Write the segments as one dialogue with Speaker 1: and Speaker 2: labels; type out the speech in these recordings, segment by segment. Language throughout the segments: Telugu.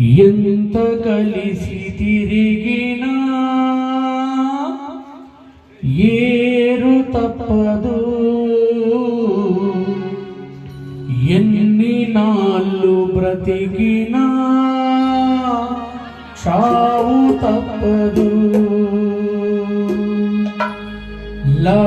Speaker 1: ఎంత కలిసి తిరిగినా ఏరు తప్పదు ఎన్ని నాళ్ళు బ్రతికినా చావు తప్పదు లా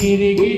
Speaker 1: ಗಿರಿಗಿ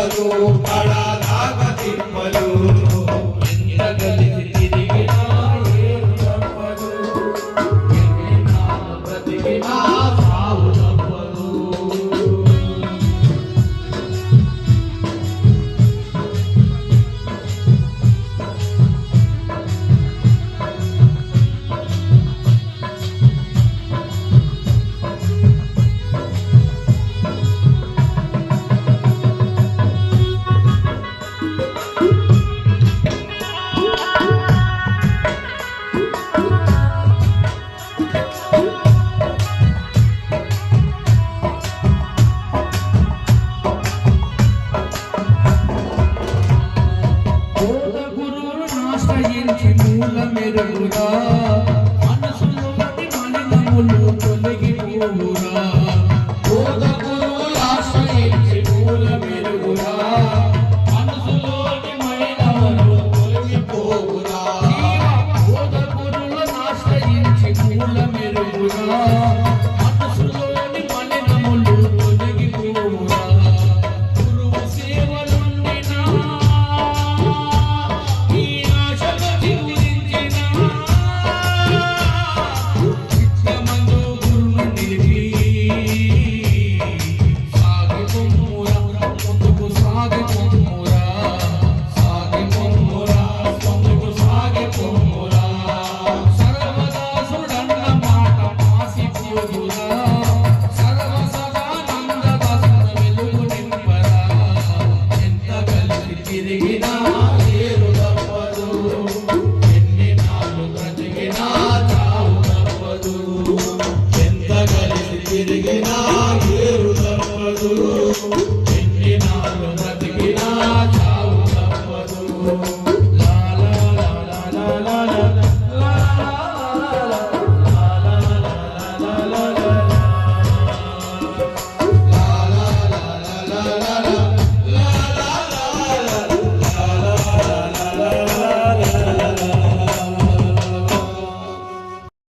Speaker 1: I do. I Kala शरण मेरे दुर्गा